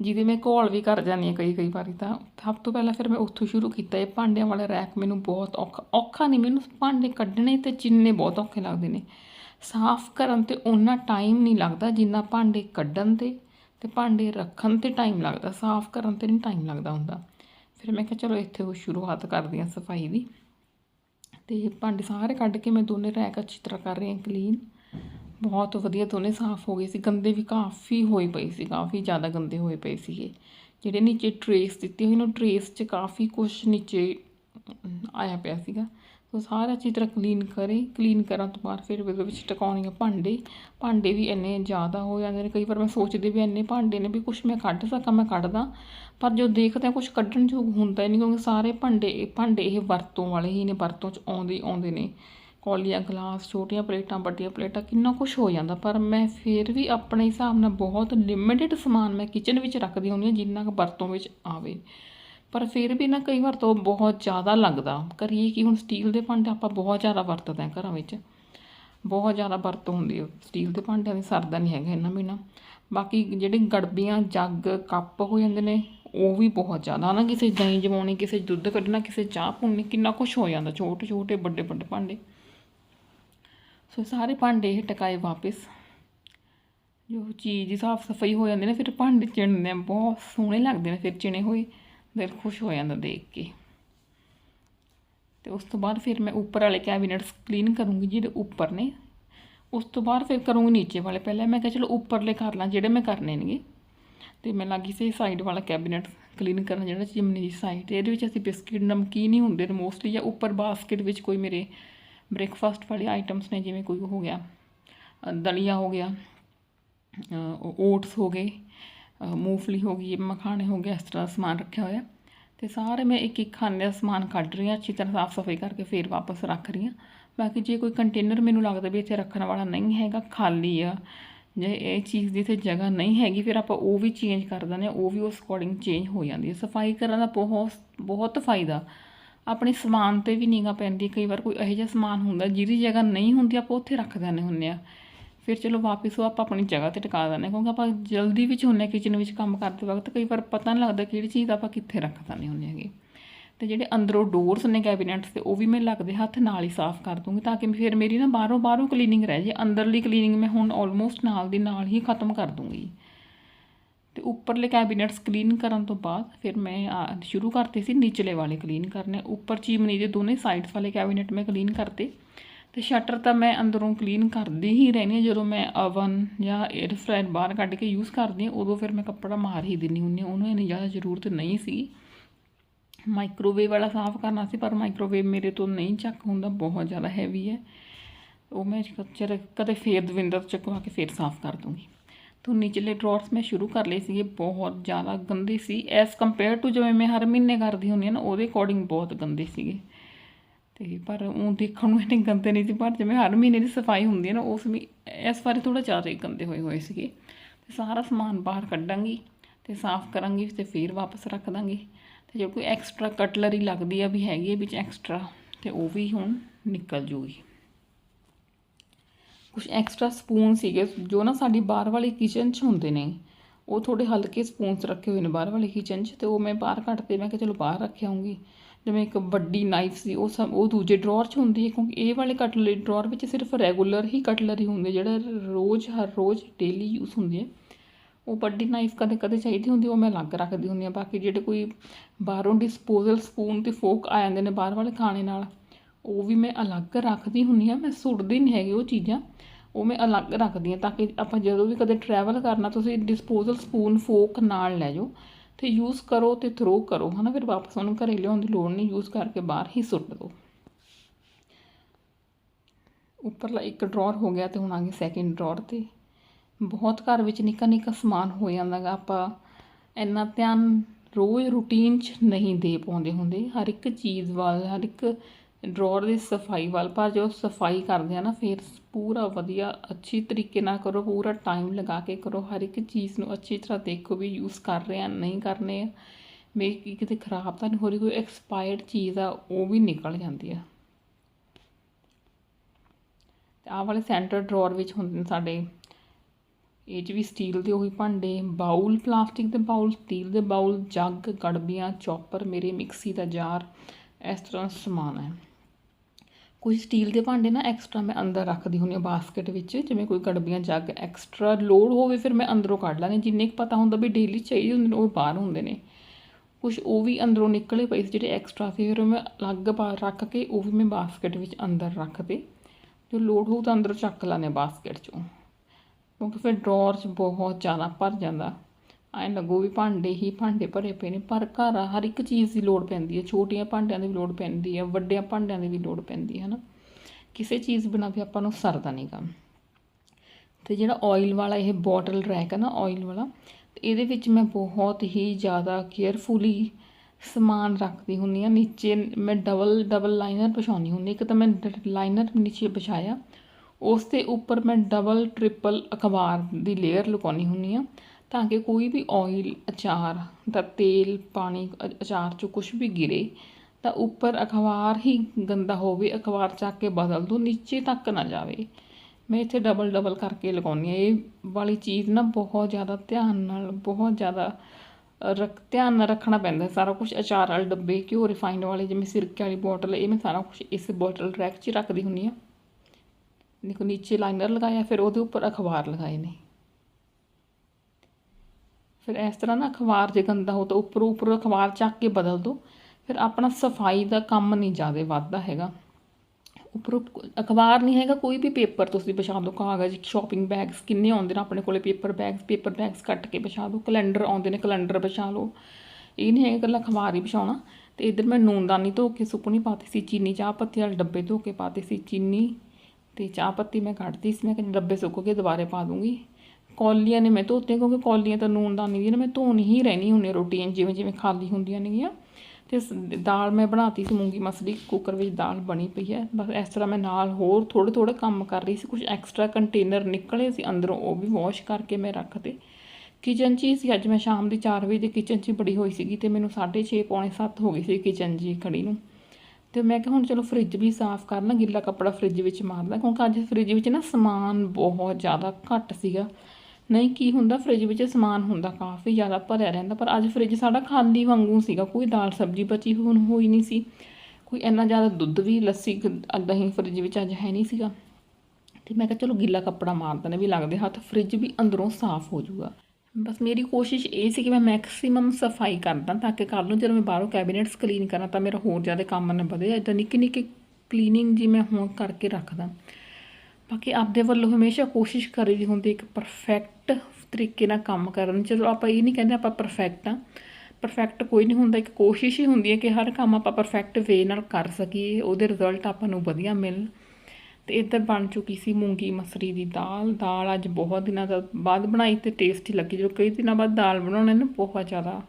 ਜਿਹਦੇ ਮੈਂ ਘੋਲ ਵੀ ਕਰ ਜਾਂਦੀ ਹਾਂ ਕਈ ਕਈ ਵਾਰੀ ਤਾਂ। ਸਭ ਤੋਂ ਪਹਿਲਾਂ ਫਿਰ ਮੈਂ ਉੱਥੋਂ ਸ਼ੁਰੂ ਕੀਤਾ। ਇਹ ਭਾਂਡਿਆਂ ਵਾਲਾ ਰੈਕ ਮੈਨੂੰ ਬਹੁਤ ਔਖਾ ਔਖਾ ਨਹੀਂ, ਮੈਨੂੰ ਭਾਂਡੇ ਕੱਢਣੇ ਤੇ ਚਿੰਨੇ ਬਹੁਤ ਔਖੇ ਲੱਗਦੇ ਨੇ। ਸਾਫ਼ ਕਰਨ ਤੇ ਉਹਨਾਂ ਟਾਈਮ ਨਹੀਂ ਲੱਗਦਾ ਜਿੰਨਾ ਭਾਂਡੇ ਕੱਢਣ ਤੇ। ਤੇ ਭਾਂਡੇ ਰੱਖਣ ਤੇ ਟਾਈਮ ਲੱਗਦਾ, ਸਾਫ਼ ਕਰਨ ਤੇ ਨਹੀਂ ਟਾਈਮ ਲੱਗਦਾ ਹੁੰਦਾ। ਫਿਰ ਮੈਂ ਕਿਹਾ ਚਲੋ ਇੱਥੇ ਉਹ ਸ਼ੁਰੂਆਤ ਕਰਦੀ ਹਾਂ ਸਫ਼ਾਈ ਦੀ। ਤੇ ਭਾਂਡੇ ਸਾਰੇ ਕੱਢ ਕੇ ਮੈਂ ਦੋਨੇ ਰੈਕ ਅੱਛੀ ਤਰ੍ਹਾਂ ਕਰ ਰਹੀ ਹਾਂ ਕਲੀਨ ਬਹੁਤ ਵਧੀਆ ਦੋਨੇ ਸਾਫ਼ ਹੋ ਗਏ ਸੀ, ਗੰਦੇ ਵੀ ਕਾਫੀ ਹੋਏ ਪਏ ਸੀ, ਕਾਫੀ ਜ਼ਿਆਦਾ ਗੰਦੇ ਹੋਏ ਪਏ ਸੀਗੇ। ਜਿਹੜੇ ਨੀਚੇ ਟਰੇਸ ਦਿੱਤੀ ਹੋਈ ਨੂੰ ਟਰੇਸ 'ਚ ਕਾਫੀ ਕੁਝ ਨੀਚੇ ਆਇਆ ਪਿਆ ਸੀਗਾ। ਸੋ ਸਾਰਾ ਚੀਜ਼ ਤਰ੍ਹਾਂ ਕਲੀਨ ਕਰੇ ਕਲੀਨ ਕਰਨ ਤੋਂ ਬਾਅਦ ਫਿਰ ਉਹਦੇ ਵਿੱਚ ਟਿਕਾਉਣੀਆਂ ਭਾਂਡੇ। ਭਾਂਡੇ ਵੀ ਇੰਨੇ ਜ਼ਿਆਦਾ ਹੋ ਜਾਂਦੇ ਨੇ, ਕਈ ਵਾਰ ਮੈਂ ਸੋਚਦੀ ਵੀ ਇੰਨੇ ਭਾਂਡੇ ਨੇ ਵੀ ਕੁਝ ਮੈਂ ਕੱਢ ਸਕਾਂ, ਮੈਂ ਕੱਢਦਾ। ਪਰ ਜੋ ਦੇਖਦੇ ਆ ਕੁਝ ਕੱਢਣ ਯੋਗ ਹੁੰਦਾ ਹੀ ਨਹੀਂ, ਕਿਉਂਕਿ ਸਾਰੇ ਭਾਂਡੇ ਭਾਂਡੇ ਇਹ ਵਰਤੋਂ ਵਾਲੇ ਹੀ ਨੇ, ਵਰਤੋਂ 'ਚ ਆਉਂਦੇ ਹੀ ਆਉਂਦੇ ਨੇ। ਕੌਲੀਆਂ, ਗਲਾਸ, ਛੋਟੀਆਂ ਪਲੇਟਾਂ, ਵੱਡੀਆਂ ਪਲੇਟਾਂ, ਕਿੰਨਾ ਕੁਝ ਹੋ ਜਾਂਦਾ। ਪਰ ਮੈਂ ਫਿਰ ਵੀ ਆਪਣੇ ਹਿਸਾਬ ਨਾਲ ਬਹੁਤ ਲਿਮਿਟਿਡ ਸਮਾਨ ਮੈਂ ਕਿਚਨ ਵਿੱਚ ਰੱਖਦੀ ਹੁੰਦੀ ਹਾਂ, ਜਿੰਨਾ ਕੁ ਵਰਤੋਂ ਵਿੱਚ ਆਵੇ। ਪਰ ਫਿਰ ਵੀ ਨਾ ਕਈ ਵਾਰ ਤੋਂ ਬਹੁਤ ਜ਼ਿਆਦਾ ਲੱਗਦਾ। ਕਰੀਏ ਕਿ ਹੁਣ ਸਟੀਲ ਦੇ ਭਾਂਡੇ ਆਪਾਂ ਬਹੁਤ ਜ਼ਿਆਦਾ ਵਰਤਦੇ ਹਾਂ ਘਰਾਂ ਵਿੱਚ। ਬਹੁਤ ਜ਼ਿਆਦਾ ਵਰਤੋਂ ਹੁੰਦੀ ਹੈ ਸਟੀਲ ਦੇ ਭਾਂਡਿਆਂ ਦੀ ਸਰਦਾ ਨਹੀਂ ਹੈਗਾ ਇਹਨਾਂ ਬਿਨਾਂ ਬਾਕੀ ਜਿਹੜੇ ਗੜਬੀਆਂ, ਜੱਗ, ਕੱਪ ਹੋ ਜਾਂਦੇ ਨੇ, ਉਹ ਵੀ ਬਹੁਤ ਜ਼ਿਆਦਾ। ਨਾ ਕਿਸੇ ਦਹੀਂ ਜਮਾਉਣੀ, ਕਿਸੇ ਦੁੱਧ ਕੱਢਣਾ, ਕਿਸੇ ਚਾਹ ਪੁੰਨੀ, ਕਿੰਨਾ ਕੁਝ ਹੋ ਜਾਂਦਾ। ਛੋਟੇ ਛੋਟੇ, ਵੱਡੇ ਵੱਡੇ ਭਾਂਡੇ। ਸੋ ਸਾਰੇ ਭਾਂਡੇ ਇਹ ਟਕਾਏ ਵਾਪਸ। ਜੋ ਚੀਜ਼ ਸਾਫ਼ ਸਫ਼ਾਈ ਹੋ ਜਾਂਦੀ ਨੇ, ਫਿਰ ਭਾਂਡੇ ਚਿਣਦੇ ਆ। ਬਹੁਤ ਸੋਹਣੇ ਲੱਗਦੇ ਨੇ ਫਿਰ ਚਿਣੇ ਹੋਏ। ਦਿਲ ਖੁਸ਼ ਹੋ ਜਾਂਦਾ ਦੇਖ ਕੇ। ਤੇ ਉਸ ਤੋਂ ਬਾਅਦ ਫਿਰ ਮੈਂ ਉੱਪਰ ਵਾਲੇ ਕੈਬਿਨਟਸ ਕਲੀਨ ਕਰੂੰਗੀ ਜਿਹੜੇ ਉੱਪਰ ਨੇ। ਉਸ ਤੋਂ ਬਾਅਦ ਫਿਰ ਕਰੂੰਗੀ ਨੀਚੇ ਵਾਲੇ। ਪਹਿਲਾਂ ਮੈਂ ਕਿਹਾ ਚਲੋ ਉੱਪਰਲੇ ਕਰ ਲਾਂ ਜਿਹੜੇ ਮੈਂ ਕਰਨੇ ਨੇਗੇ। ਤੇ ਮੈਂ ਲੱਗੀ ਸੀ ਸਾਈਡ ਵਾਲਾ ਕੈਬਿਨਟ ਕਲੀਨ ਕਰਨ ਜਿਹੜਾ ਚਿਮਨੀ ਦੀ ਸਾਈਡ ਇਹਦੇ ਵਿੱਚ ਅਸੀਂ ਬਿਸਕਿਟ, ਨਮਕੀਨ ਹੀ ਹੁੰਦੇ ਨੇ ਮੋਸਟਲੀ ਜਾਂ ਉੱਪਰ ਬਾਸਕਟ ਵਿੱਚ ਕੋਈ ਮੇਰੇ ਬ੍ਰੇਕਫਾਸਟ ਵਾਲੀ ਆਈਟਮਸ ਨੇ ਜਿਵੇਂ ਕੋਈ ਹੋ ਗਿਆ ਦਲੀਆ ਹੋ ਗਿਆ ਓਟਸ ਹੋ ਗਏ। ਮੂੰਗਫਲੀ ਹੋ ਗਈ, ਮਖਾਣੇ ਹੋ ਗਏ, ਇਸ ਤਰ੍ਹਾਂ ਦਾ ਸਮਾਨ ਰੱਖਿਆ ਹੋਇਆ। ਤੇ ਸਾਰੇ ਮੈਂ ਇੱਕ ਇੱਕ ਖਾਣੇ ਦਾ ਸਮਾਨ ਕੱਢ ਰਹੀ ਹਾਂ, ਅੱਛੀ ਤਰ੍ਹਾਂ ਸਾਫ਼ ਸਫ਼ਾਈ ਕਰਕੇ ਫਿਰ ਵਾਪਸ ਰੱਖ ਰਹੀ ਹਾਂ। ਬਾਕੀ ਜੇ ਕੋਈ ਕੰਟੇਨਰ ਮੈਨੂੰ ਲੱਗਦਾ ਵੀ ਇੱਥੇ ਰੱਖਣ ਵਾਲਾ ਨਹੀਂ ਹੈਗਾ, ਖਾਲੀ ਆ, ਜੇ ਇਹ ਚੀਜ਼ ਦੀ ਇੱਥੇ ਜਗ੍ਹਾ ਨਹੀਂ ਹੈਗੀ, ਫਿਰ ਆਪਾਂ ਉਹ ਵੀ ਚੇਂਜ ਕਰ ਦਿੰਦੇ ਹਾਂ, ਉਹ ਵੀ ਉਸ ਅਕੋਰਡਿੰਗ ਚੇਂਜ ਹੋ ਜਾਂਦੀ ਹੈ। ਸਫ਼ਾਈ ਕਰਨ ਦਾ ਬਹੁਤ ਬਹੁਤ ਫਾਇਦਾ। ਆਪਣੇ ਸਮਾਨ ਤੇ ਵੀ ਨਿਗਾ ਪੈਂਦੀ ਕਈ ਵਾਰ ਕੋਈ ਇਹੋ ਜਿਹਾ ਸਮਾਨ ਹੁੰਦਾ, ਜਿਹਦੀ ਜਗ੍ਹਾ ਨਹੀਂ ਹੁੰਦੀ, ਆਪਾਂ ਉੱਥੇ ਰੱਖ ਦਿੰਦੇ ਹੁੰਦੇ ਆ ਫਿਰ ਚਲੋ ਵਾਪਿਸ ਉਹ ਆਪਾਂ ਆਪਣੀ ਜਗ੍ਹਾ ਤੇ ਟਿਕਾ ਦਿੰਦੇ ਹਾਂ, ਕਿਉਂਕਿ ਆਪਾਂ ਜਲਦੀ ਵਿੱਚ ਹੁੰਨੇ ਕਿਚਨ ਵਿੱਚ ਕੰਮ ਕਰਦੇ ਵਕਤ ਕਈ ਵਾਰ ਪਤਾ ਨਹੀਂ ਲੱਗਦਾ ਕਿਹੜੀ ਚੀਜ਼ ਆਪਾਂ ਕਿੱਥੇ ਰੱਖ ਦਿੰਦੇ ਹੁੰਦੇ ਹੈਗੇ। ਤੇ ਜਿਹੜੇ ਅੰਦਰੋਂ ਡੋਰਸ ਨੇ ਕੈਬਨਿਟਸ ਤੇ ਉਹ ਵੀ ਮੈਂ ਲੱਗਦੇ ਹੱਥ ਨਾਲ ਹੀ ਸਾਫ਼ ਕਰ ਦੂੰਗੀ ਤਾਂ ਕਿ ਫਿਰ ਮੇਰੀ ਨਾ ਬਾਹਰੋਂ ਬਾਹਰੋਂ ਕਲੀਨਿੰਗ ਰਹਿ ਜੇ ਅੰਦਰਲੀ ਕਲੀਨਿੰਗ ਮੈਂ ਹੁਣ ਆਲਮੋਸਟ ਨਾਲ ਦੀ ਨਾਲ ਹੀ ਖਤਮ ਕਰ ਦੂੰਗੀ। ਤੇ ਉੱਪਰਲੇ ਕੈਬਨਿਟਸ ਕਲੀਨ ਕਰਨ ਤੋਂ ਬਾਅਦ ਫਿਰ ਮੈਂ ਆ, ਸ਼ੁਰੂ ਕਰਤੇ ਸੀ ਨੀਚਲੇ ਵਾਲੇ ਕਲੀਨ ਕਰਨੇ ਉੱਪਰ ਚਿਮਨੀ ਦੇ ਦੋਨੇ ਸਾਈਡਸ ਵਾਲੇ ਕੈਬਨਿਟ ਮੈਂ ਕਲੀਨ ਕਰਤੇ। ਤੇ ਸ਼ਟਰ ਤਾਂ ਮੈਂ ਅੰਦਰੋਂ ਕਲੀਨ ਕਰਦੀ ਹੀ ਰਹਿੰਦੀ ਹਾਂ। ਜਦੋਂ ਮੈਂ ਓਵਨ ਜਾਂ 에ਅਰ ਫਰਾਇਰ ਬਾਹਰ ਕੱਢ ਕੇ ਯੂਜ਼ ਕਰਦੀ ਹਾਂ, ਉਦੋਂ ਫਿਰ ਮੈਂ ਕੱਪੜਾ ਮਾਰ ਹੀ ਦਿੰਦੀ ਹੁੰਦੀ ਹਾਂ। ਉਹਨੂੰ ਇੰਨੀ ਜ਼ਿਆਦਾ ਜ਼ਰੂਰਤ ਨਹੀਂ ਸੀ। ਮਾਈਕ੍ਰੋਵੇਵ ਵਾਲਾ ਸਾਫ਼ ਕਰਨਾ ਸੀ, ਪਰ ਮਾਈਕ੍ਰੋਵੇਵ ਮੇਰੇ ਤੋਂ ਨਹੀਂ ਚੱਕ ਹੁੰਦਾ, ਬਹੁਤ ਜ਼ਿਆਦਾ ਹੈਵੀ ਹੈ। ਉਹ ਮੈਂ ਚਰ ਕਦੇ ਫੇਰ ਦਵਿੰਦਰ ਚਕਵਾ ਕੇ ਫੇਰ ਸਾਫ਼ ਕਰ ਦੂੰਗੀ। ਤੋਂ ਨਿਚਲੇ ਡਰਾਅਰਸ ਮੈਂ ਸ਼ੁਰੂ ਕਰ ਲਏ ਸੀਗੇ, ਬਹੁਤ ਜ਼ਿਆਦਾ ਗੰਦੇ ਸੀ। ਐਸ ਕੰਪੇਅਰ ਟੂ ਜਿਵੇਂ ਮੈਂ ਹਰ ਮਹੀਨੇ ਕਰਦੀ ਹੁੰਦੀ ਹਾਂ ਨਾ, ਉਹਦੇ ਅਕੋਰਡਿੰਗ ਬਹੁਤ ਗੰਦੇ ਸੀਗੇ। ਤੇ ਪਰ ਉਹ ਦੇਖਣ ਨੂੰ ਇੰਨੇ ਗੰਦੇ ਨਹੀਂ ਸੀ, ਪਰ ਜਿਵੇਂ ਹਰ ਮਹੀਨੇ ਦੀ ਸਫ਼ਾਈ ਹੁੰਦੀ ਹੈ ਨਾ, ਉਸ ਵੀ ਇਸ ਵਾਰੀ ਥੋੜਾ ਜ਼ਿਆਦਾ ਹੀ ਗੰਦੇ ਹੋਏ ਹੋਏ ਸੀਗੇ। ਤੇ ਸਾਰਾ ਸਮਾਨ ਬਾਹਰ ਕੱਢਾਂਗੀ ਤੇ ਸਾਫ਼ ਕਰਾਂਗੀ ਤੇ ਫਿਰ ਵਾਪਸ ਰੱਖ ਦਾਂਗੀ। ਤੇ ਜੇ ਕੋਈ ਐਕਸਟਰਾ ਕਟਲਰੀ ਲੱਗਦੀ ਆ ਵੀ ਹੈਗੀ ਹੈ ਵਿੱਚ ਐਕਸਟਰਾ ਤੇ ਉਹ ਵੀ ਹੁਣ ਨਿਕਲ ਜੂਗੀ। ਕੁਝ ਐਕਸਟਰਾ ਸਪੂਨ ਸੀਗੇ, ਜੋ ਨਾ ਸਾਡੀ ਬਾਹਰ ਵਾਲੀ ਕਿਚਨ 'ਚ ਹੁੰਦੇ ਨੇ, ਉਹ ਥੋੜੇ ਹਲਕੇ ਸਪੂਨਸ ਰੱਖੇ ਹੋਏ ਨੇ ਬਾਹਰ ਵਾਲੀ ਕਿਚਨ 'ਚ, ਤੇ ਉਹ ਮੈਂ ਬਾਹਰ ਕੱਢ ਕੱਢਤੇ, ਮੈਂ ਕਿਹਾ ਚਲੋ ਬਾਹਰ ਰੱਖ ਆਉਂਗੀ ਜਿਵੇਂ ਇੱਕ ਵੱਡੀ ਨਾਈਫ ਸੀ, ਉਹ ਸਭ, ਉਹ ਦੂਜੇ ਡਰਾਅਰ 'ਚ ਹੁੰਦੀ ਹੈ ਕਿਉਂਕਿ ਇਹ ਵਾਲੇ ਕਟਲਰੀ ਡਰਾਅਰ ਵਿੱਚ ਸਿਰਫ ਰੈਗੂਲਰ ਹੀ ਕਟਲਰੀ ਹੁੰਦੇ, ਜਿਹੜਾ ਰੋਜ਼, ਹਰ ਰੋਜ਼ ਡੇਲੀ ਯੂਜ਼ ਹੁੰਦੇ ਹੈ ਉਹ ਵੱਡੀ ਨਾਈਫ ਕਦੇ ਕਦੇ ਚਾਹੀਦੀ ਹੁੰਦੀ, ਉਹ ਮੈਂ ਅਲੱਗ ਰੱਖਦੀ ਹੁੰਦੀ ਹਾਂ। ਬਾਕੀ ਜਿਹੜੇ ਕੋਈ ਬਾਹਰੋਂ ਡਿਸਪੋਜ਼ਲ ਸਪੂਨ ਤੇ ਫੋਕ ਆ ਜਾਂਦੇ ਨੇ ਬਾਹਰ ਵਾਲੇ ਖਾਣੇ ਨਾਲ, ਉਹ ਵੀ ਮੈਂ ਅਲੱਗ ਰੱਖਦੀ ਹੁੰਦੀ ਹਾਂ। ਮੈਂ ਸੁੱਟਦੀ ਨਹੀਂ ਹੈਗੀ ਉਹ ਚੀਜ਼ਾਂ, ਉਹ ਮੈਂ ਅਲੱਗ ਰੱਖਦੀ ਹਾਂ, ਤਾਂ ਕਿ ਆਪਾਂ ਜਦੋਂ ਵੀ ਕਦੇ ਟਰੈਵਲ ਕਰਨਾ, ਤੁਸੀਂ ਡਿਸਪੋਜ਼ਲ ਸਪੂਨ ਫੋਕ ਨਾਲ ਲੈ ਜਾਓ। ਤੇ ਯੂਜ਼ ਕਰੋ ਤੇ ਥਰੋ ਕਰੋ, ਹਨਾ? ਫਿਰ ਵਾਪਸ ਉਹਨੂੰ ਘਰੇ ਲਿਆਉਣ ਦੀ ਲੋੜ ਨਹੀਂ ਯੂਜ਼ ਕਰਕੇ ਬਾਹਰ ਹੀ ਸੁੱਟ ਦਿਓ। ਉੱਪਰਲਾ ਇੱਕ ਡਰਾਅਰ ਹੋ ਗਿਆ ਤੇ ਹੁਣ ਆ ਗਈ ਸੈਕਿੰਡ ਡਰਾਅਰ ਤੇ। ਬਹੁਤ ਘਰ ਵਿੱਚ ਨਿੱਕਾ ਨਿੱਕਾ ਸਮਾਨ ਹੋ ਜਾਂਦਾ ਗਾ ਆਪਾਂ ਇੰਨਾ ਧਿਆਨ ਰੋਜ਼ ਰੂਟੀਨ 'ਚ ਨਹੀਂ ਦੇ ਪਾਉਂਦੇ ਹੁੰਦੇ। ਹਰ ਇੱਕ ਚੀਜ਼ ਵੱਲ, ਹਰ ਇੱਕ ਡਰੋਰ ਦੀ ਸਫ਼ਾਈ ਵੱਲ, ਪਰ ਜੋ ਸਫ਼ਾਈ ਕਰਦੇ ਆ ਨਾ, ਫਿਰ ਪੂਰਾ ਵਧੀਆ, ਅੱਛੀ ਤਰੀਕੇ ਨਾਲ ਕਰੋ, ਪੂਰਾ ਟਾਈਮ ਲਗਾ ਕੇ ਕਰੋ, ਹਰ ਇੱਕ ਚੀਜ਼ ਨੂੰ ਅੱਛੀ ਤਰ੍ਹਾਂ ਦੇਖੋ ਵੀ ਯੂਜ਼ ਕਰ ਰਹੇ ਆ, ਨਹੀਂ ਕਰਨੇ ਵੀ ਕਿਤੇ ਖਰਾਬ ਤਾਂ ਨਹੀਂ ਹੋ ਰਹੀ, ਕੋਈ ਐਕਸਪਾਇਰਡ ਚੀਜ਼ ਆ, ਉਹ ਵੀ ਨਿਕਲ ਜਾਂਦੀ ਆ। ਤੇ ਆਹ ਵਾਲੇ ਸੈਂਟਰ ਡਰੋਰ ਵਿੱਚ ਹੁੰਦੇ ਨੇ ਸਾਡੇ, ਇਹ 'ਚ ਵੀ ਸਟੀਲ ਦੇ ਉਹੀ ਭਾਂਡੇ ਬਾਉਲ ਪਲਾਸਟਿਕ ਦੇ ਬਾਉਲ ਸਟੀਲ ਦੇ ਬਾਉਲ ਜੱਗ ਗੜਬੀਆਂ ਚੌਪਰ, ਮੇਰੇ ਮਿਕਸੀ ਦਾ ਜਾਰ ਇਸ ਤਰ੍ਹਾਂ ਸਮਾਨ ਹੈ। ਕੁਝ ਸਟੀਲ ਦੇ ਭਾਂਡੇ ਨਾ ਐਕਸਟਰਾ ਮੈਂ ਅੰਦਰ ਰੱਖਦੀ ਹੁੰਦੀ ਹਾਂ ਬਾਸਕਟ ਵਿੱਚ, ਜਿਵੇਂ ਕੋਈ ਗੜਬੀਆਂ ਜੱਗ ਐਕਸਟਰਾ ਲੋਡ ਹੋਵੇ ਫਿਰ ਮੈਂ ਅੰਦਰੋਂ ਕੱਢ ਲੈਂਦੀ ਜਿੰਨੇ ਕੁ ਪਤਾ ਹੁੰਦਾ ਵੀ ਡੇਲੀ ਚਾਹੀਦੇ ਹੁੰਦੇ ਨੇ, ਉਹ ਬਾਹਰ ਹੁੰਦੇ ਨੇ। ਕੁਝ ਉਹ ਵੀ ਅੰਦਰੋਂ ਨਿਕਲੇ ਪਏ ਸੀ ਜਿਹੜੇ ਐਕਸਟਰਾ ਸੀ, ਫਿਰ ਉਹ ਮੈਂ ਅਲੱਗ ਬਾਹਰ ਰੱਖ ਕੇ ਉਹ ਵੀ ਮੈਂ ਬਾਸਕਟ ਵਿੱਚ ਅੰਦਰ ਰੱਖਦੇ ਜੋ ਲੋਡ ਹੋਊ ਤਾਂ ਅੰਦਰੋਂ ਚੱਕ ਲੈਂਦੇ ਬਾਸਕਟ 'ਚੋਂ। ਕਿਉਂਕਿ ਫਿਰ ਡਰਾਅਰ 'ਚ ਬਹੁਤ ਜ਼ਿਆਦਾ ਭਰ ਜਾਂਦਾ। ਐਂ ਲੱਗੋ ਵੀ ਭਾਂਡੇ ਹੀ ਭਾਂਡੇ ਭਰੇ ਪਏ ਨੇ, ਪਰ ਘਰ ਹਰ ਇੱਕ ਚੀਜ਼ ਦੀ ਲੋੜ ਪੈਂਦੀ ਹੈ, ਛੋਟੀਆਂ ਭਾਂਡਿਆਂ ਦੀ ਵੀ ਲੋੜ ਪੈਂਦੀ ਹੈ, ਵੱਡਿਆਂ ਭਾਂਡਿਆਂ ਦੀ ਵੀ ਲੋੜ ਪੈਂਦੀ ਹੈ ਨਾ ਕਿਸੇ ਚੀਜ਼ ਬਿਨਾਂ ਵੀ ਆਪਾਂ ਨੂੰ ਸਰਦਾ ਨਹੀਂ ਕੰਮ। ਤੇ ਜਿਹੜਾ ਆਇਲ ਵਾਲਾ ਇਹ ਬੋਟਲ ਰੈਕ ਹੈ ਨਾ ਆਇਲ ਵਾਲਾ ਇਹਦੇ ਵਿੱਚ ਮੈਂ ਬਹੁਤ ਹੀ ਜ਼ਿਆਦਾ ਕੇਅਰਫੁਲੀ ਸਮਾਨ ਰੱਖਦੀ ਹੁੰਦੀ ਆ ਨੀਚੇ ਮੈਂ ਡਬਲ ਡਬਲ ਲਾਈਨਰ ਵਿਛਾਉਂਦੀ ਹੁੰਦੀ ਇੱਕ ਤਾਂ ਮੈਂ ਲਾਈਨਰ ਨੀਚੇ ਪਛਾਇਆ ਉਸ ਦੇ ਉੱਪਰ ਮੈਂ ਡਬਲ ਟ੍ਰਿਪਲ ਅਖਬਾਰ ਦੀ ਲੇਅਰ ਲਗਾਉਣੀ ਹੁੰਦੀ ਆ ਤਾਂ ਕਿ ਕੋਈ ਵੀ ਓਇਲ ਅਚਾਰ ਦਾ ਤੇਲ, ਪਾਣੀ, ਅ- ਅਚਾਰ 'ਚੋਂ ਕੁਛ ਵੀ ਗਿਰੇ ਤਾਂ ਉੱਪਰ ਅਖਬਾਰ ਹੀ ਗੰਦਾ ਹੋਵੇ, ਅਖਬਾਰ ਚੱਕ ਕੇ ਬਦਲ ਦੋ, ਨੀਚੇ ਤੱਕ ਨਾ ਜਾਵੇ। ਮੈਂ ਇੱਥੇ ਡਬਲ ਡਬਲ ਕਰਕੇ ਲਗਾਉਂਦੀ ਹਾਂ। ਇਹ ਵਾਲੀ ਚੀਜ਼ ਨਾ ਬਹੁਤ ਜ਼ਿਆਦਾ ਧਿਆਨ ਨਾਲ, ਬਹੁਤ ਜ਼ਿਆਦਾ ਰੱਖ, ਧਿਆਨ ਨਾਲ ਰੱਖਣਾ ਪੈਂਦਾ ਸਾਰਾ ਕੁਝ ਅਚਾਰ ਵਾਲੇ ਡੱਬੇ, ਘਿਓ ਰਿਫਾਈਨਡ ਵਾਲੇ, ਜਿਵੇਂ ਸਿਰਕੇ ਵਾਲੀ ਬੋਟਲ ਇਹ ਮੈਂ ਸਾਰਾ ਕੁਝ ਇਸ ਬੋਟਲ ਰੈਕ 'ਚ ਰੱਖਦੀ ਹੁੰਦੀ ਹਾਂ। ਦੇਖੋ, ਨੀਚੇ ਲਾਈਨਰ ਲਗਾਇਆ, ਫਿਰ ਉਹਦੇ ਉੱਪਰ ਅਖਬਾਰ ਲਗਾਏ ਨੇ। ਫਿਰ ਇਸ ਤਰ੍ਹਾਂ ਨਾ ਅਖਬਾਰ ਜੇ ਗੰਦਾ ਹੋ ਤਾਂ ਉੱਪਰ ਉੱਪਰ ਅਖਬਾਰ ਚੱਕ ਕੇ ਬਦਲ ਦਿਓ। ਫਿਰ ਆਪਣਾ ਸਫ਼ਾਈ ਦਾ ਕੰਮ ਨਹੀਂ ਜ਼ਿਆਦਾ ਵੱਧਦਾ ਹੈਗਾ। ਉੱਪਰ ਅਖਬਾਰ ਨਹੀਂ ਹੈਗਾ, ਕੋਈ ਵੀ ਪੇਪਰ ਤੁਸੀਂ ਵਿਛਾ ਦਿਓ, ਕਾਗਜ਼ ਸ਼ਾਪਿੰਗ ਬੈਗਸ ਕਿੰਨੇ ਆਉਂਦੇ ਨੇ ਆਪਣੇ ਕੋਲੇ ਪੇਪਰ ਬੈਗਸ ਪੇਪਰ ਬੈਗਸ ਕੱਟ ਕੇ ਵਿਛਾ ਦਿਓ, ਕੈਲੰਡਰ ਆਉਂਦੇ ਨੇ, ਕੈਲੰਡਰ ਵਿਛਾ ਲਓ। ਇਹ ਨਹੀਂ ਹੈਗਾ ਇਕੱਲਾ ਅਖਬਾਰ ਹੀ ਵਿਛਾਉਣਾ। ਤੇ ਇੱਧਰ ਮੈਂ ਨੂਨਦਾਨੀ ਧੋ ਕੇ ਸੁੱਕਣੀ ਪਾਤੀ ਸੀ, ਚੀਨੀ ਚਾਹ ਪੱਤੀ ਵਾਲੇ ਡੱਬੇ ਧੋ ਕੇ ਪਾਤੇ ਸੀ, ਚੀਨੀ ਤੇ ਚਾਹ ਪੱਤੀ ਮੈਂ ਕੱਢਤੀ ਸੀ, ਮੈਂ ਕਿ ਡੱਬੇ ਸੁੱਕ ਕੇ ਦੁਬਾਰੇ ਪਾ ਦੂੰਗੀ। ਕੌਲੀਆਂ ਨੇ ਮੈਂ ਧੋਤੀਆਂ ਕਿਉਂਕਿ ਕੌਲੀਆਂ ਤਾਂ ਨੂਨਦਾਨੀ ਦੀਆਂ ਨੇ, ਮੈਂ ਧੋਣ ਹੀ ਰਹਿਣੀ ਹੁੰਦੀ ਰੋਟੀਆਂ ਜਿਵੇਂ ਜਿਵੇਂ ਖਾਲੀ ਹੁੰਦੀਆਂ ਨੇਗੀਆਂ। ਤੇ ਸ- ਦਾਲ ਮੈਂ ਬਣਾਤੀ ਸੀ ਮੂੰਗੀ ਮਸਰੀ ਕੁੱਕਰ ਵਿੱਚ, ਦਾਲ ਬਣੀ ਪਈ ਹੈ। ਬਸ ਇਸ ਤਰ੍ਹਾਂ ਮੈਂ ਨਾਲ ਹੋਰ ਥੋੜ੍ਹੇ ਥੋੜ੍ਹੇ ਕੰਮ ਕਰ ਰਹੀ ਸੀ ਕੁਝ ਐਕਸਟਰਾ ਕੰਟੇਨਰ ਨਿਕਲੇ ਸੀ ਅੰਦਰੋਂ, ਉਹ ਵੀ ਵਾਸ਼ ਕਰਕੇ ਮੈਂ ਰੱਖਤੇ ਕਿਚਨ 'ਚ ਹੀ ਸੀ, ਅੱਜ ਮੈਂ ਸ਼ਾਮ ਦੀ 4 ਵਜੇ ਦੇ ਕਿਚਨ 'ਚ ਹੀ ਬੜੀ ਹੋਈ ਸੀਗੀ ਤੇ ਮੈਨੂੰ 6:30 ਪੌਣੇ 7 ਹੋ ਗਈ ਸੀ ਕਿਚਨ 'ਚ ਹੀ ਖੜੀ ਨੂੰ। ਤੇ ਮੈਂ ਕਿਹਾ ਹੁਣ ਚਲੋ ਫ੍ਰਿਜ ਵੀ ਸਾਫ਼ ਕਰਨਾ ਗਿੱਲਾ ਕੱਪੜਾ ਫ੍ਰਿਜ ਵਿੱਚ ਮਾਰਦਾ ਕਿਉਂਕਿ ਅੱਜ ਫ੍ਰਿਜ ਵਿੱਚ ਨਾ ਸਮਾਨ ਬਹੁਤ ਜ਼ਿਆਦਾ ਘੱਟ ਸੀਗਾ। ਨਹੀਂ, ਕੀ ਹੁੰਦਾ ਫ੍ਰਿਜ ਵਿੱਚ ਸਮਾਨ ਹੁੰਦਾ, ਕਾਫੀ ਜ਼ਿਆਦਾ ਭਰਿਆ ਰਹਿੰਦਾ, ਪਰ ਅੱਜ ਫ੍ਰਿਜ ਸਾਡਾ ਖਾਲੀ ਵਾਂਗੂ ਸੀਗਾ, ਕੋਈ ਦਾਲ ਸਬਜ਼ੀ ਬਚੀ ਹੋਣ ਹੋਈ ਨਹੀਂ ਸੀ। ਕੋਈ ਇੰਨਾ ਜ਼ਿਆਦਾ ਦੁੱਧ ਵੀ, ਲੱਸੀ ਕ- ਦਹੀਂ ਫ੍ਰਿਜ ਵਿੱਚ ਅੱਜ ਹੈ ਨਹੀਂ ਸੀਗਾ। ਤੇ ਮੈਂ ਕਿਹਾ, ਚਲੋ ਗਿੱਲਾ ਕੱਪੜਾ ਮਾਰ ਦਨੇ ਵੀ ਲੱਗਦੇ ਹੱਥ ਫ੍ਰਿਜ ਵੀ ਅੰਦਰੋਂ ਸਾਫ਼ ਹੋ ਜਾਊਗਾ। ਬਸ ਮੇਰੀ ਕੋਸ਼ਿਸ਼ ਇਹ ਸੀ ਕਿ ਮੈਂ ਮੈਕਸਿਮਮ ਸਫ਼ਾਈ ਕਰਦਾ, ਤਾਂ ਕਿ ਕੱਲ੍ਹ ਨੂੰ ਜਦੋਂ ਮੈਂ ਬਾਹਰੋਂ ਕੈਬਨਿਟਸ ਕਲੀਨ ਕਰਾਂ, ਤਾਂ ਮੇਰਾ ਹੋਰ ਜ਼ਿਆਦਾ ਕੰਮ ਨਾ ਵਧੇ। ਇਦਾਂ ਨਿੱਕੇ ਨਿੱਕੇ ਕਲੀਨਿੰਗ ਜੀ ਮੈਂ ਹੁਣ ਕਰਕੇ ਰੱਖਦਾ। ਬਾਕੀ ਆਪਦੇ ਵੱਲੋਂ ਹਮੇਸ਼ਾ ਕੋਸ਼ਿਸ਼ ਕਰੀਦੀ ਹੁੰਦੀ ਇੱਕ ਪਰਫੈਕਟ ਤਰੀਕੇ ਨਾਲ ਕੰਮ ਕਰਨ। ਚਲੋ ਆਪਾਂ ਇਹ ਨਹੀਂ ਕਹਿੰਦੇ ਆਪਾਂ ਪਰਫੈਕਟ ਆ ਪਰਫੈਕਟ ਕੋਈ ਨਹੀਂ ਹੁੰਦਾ, ਇੱਕ ਕੋਸ਼ਿਸ਼ ਹੀ ਹੁੰਦੀ ਹੈ ਕਿ ਹਰ ਕੰਮ ਆਪਾਂ ਪਰਫੈਕਟ ਵੇ ਨਾਲ ਕਰ ਸਕੀਏ, ਉਹਦੇ ਰਿਜ਼ਲਟ ਆਪਾਂ ਨੂੰ ਵਧੀਆ ਮਿਲਣ ਤੇ ਇੱਧਰ ਬਣ ਚੁੱਕੀ ਸੀ ਮੂੰਗੀ ਮਸਰੀ ਦੀ ਦਾਲ। ਦਾਲ ਅੱਜ ਬਹੁਤ ਦਿਨਾਂ ਦਾ ਬਾਅਦ ਬਣਾਈ ਤੇ ਟੇਸਟੀ ਲੱਗੀ। ਜਦੋਂ ਕਈ ਦਿਨਾਂ ਬਾਅਦ ਦਾਲ ਬਣਾਉਣੇ ਨਾ, ਬਹੁਤ ਜ਼ਿਆਦਾ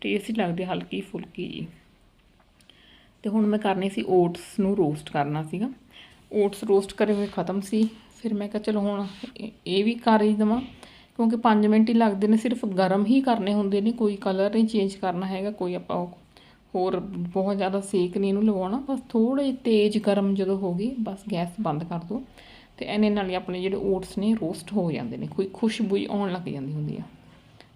ਟੇਸਟੀ ਲੱਗਦੀ ਹਲਕੀ ਫੁਲਕੀ ਜੀ। ਤੇ ਹੁਣ ਮੈਂ ਕਰਨੀ ਸੀ ਓਟਸ ਨੂੰ ਰੋਸਟ ਕਰਨਾ ਸੀਗਾ। ਓਟਸ ਰੋਸਟ ਕਰੇ ਹੋਏ ਖਤਮ ਸੀ। ਫਿਰ ਮੈਂ ਕਿਹਾ ਚਲੋ ਹੁਣ ਇਹ- ਵੀ ਕਰ ਹੀ ਦੇਵਾਂ। ਕਿਉਂਕਿ 5 ਮਿੰਟ ਹੀ ਲੱਗਦੇ ਨੇ, ਸਿਰਫ ਗਰਮ ਹੀ ਕਰਨੇ ਹੁੰਦੇ ਨੇ, ਕੋਈ ਕਲਰ ਨਹੀਂ ਚੇਂਜ ਕਰਨਾ ਹੈਗਾ, ਕੋਈ ਆਪਾਂ ਹੋਰ ਬਹੁਤ ਜ਼ਿਆਦਾ ਸੇਕ ਨਹੀਂ ਇਹਨੂੰ ਲਵਾਉਣਾ ਬਸ ਥੋੜੇ ਤੇਜ਼ ਗਰਮ ਜਦੋਂ ਹੋ ਗਈ, ਬਸ ਗੈਸ ਬੰਦ ਕਰ ਦਿਓ ਤੇ ਇਹਨੇ ਨਾਲ ਹੀ ਆਪਣੇ ਜਿਹੜੇ ਓਟਸ ਨੇ, ਰੋਸਟ ਹੋ ਜਾਂਦੇ ਨੇ, ਕੋਈ ਖੁਸ਼ਬੂ ਆਉਣ ਲੱਗ ਜਾਂਦੀ ਹੁੰਦੀ ਆ।